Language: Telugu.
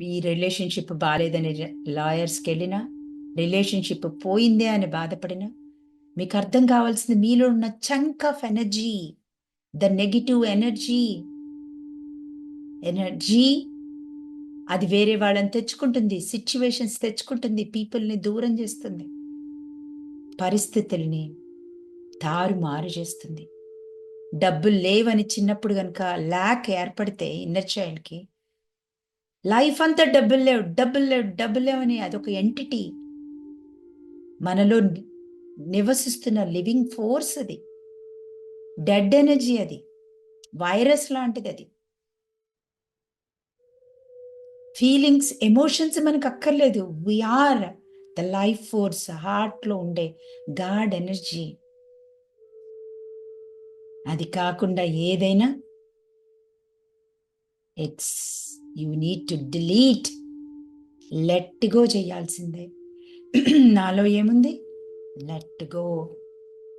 ఈ రిలేషన్షిప్ బాగాలేదని లాయర్స్కి వెళ్ళినా రిలేషన్షిప్ పోయిందే అని బాధపడినా మీకు అర్థం కావాల్సింది మీలో ఉన్న chunk of energy the negative energy energy అది వేరే వాళ్ళని తెచ్చుకుంటుంది సిచ్యువేషన్స్ తెచ్చుకుంటుంది పీపుల్ని దూరం చేస్తుంది పరిస్థితుల్ని తారుమారు చేస్తుంది. డబ్బులు లేవని చిన్నప్పుడు కనుక ల్యాక్ ఏర్పడితే ఇన్నర్ చైల్డ్కి లైఫ్ అంతా డబ్బులు లేవు డబ్బులు లేవు డబ్బులు లేవని అదొక ఎంటిటీ మనలో నివసిస్తున్న లివింగ్ ఫోర్స్ అది. డెడ్ ఎనర్జీ అది. వైరస్ లాంటిది అది. ఫీలింగ్స్ ఎమోషన్స్ మనకు అక్కర్లేదు. వీఆర్ ద లైఫ్ ఫోర్స్ హార్ట్లో ఉండే గాడ్ ఎనర్జీ. అది కాకుండా ఏదైనా it's you need to delete let go చేయాల్సిందే. నాలో ఏముంది? Let go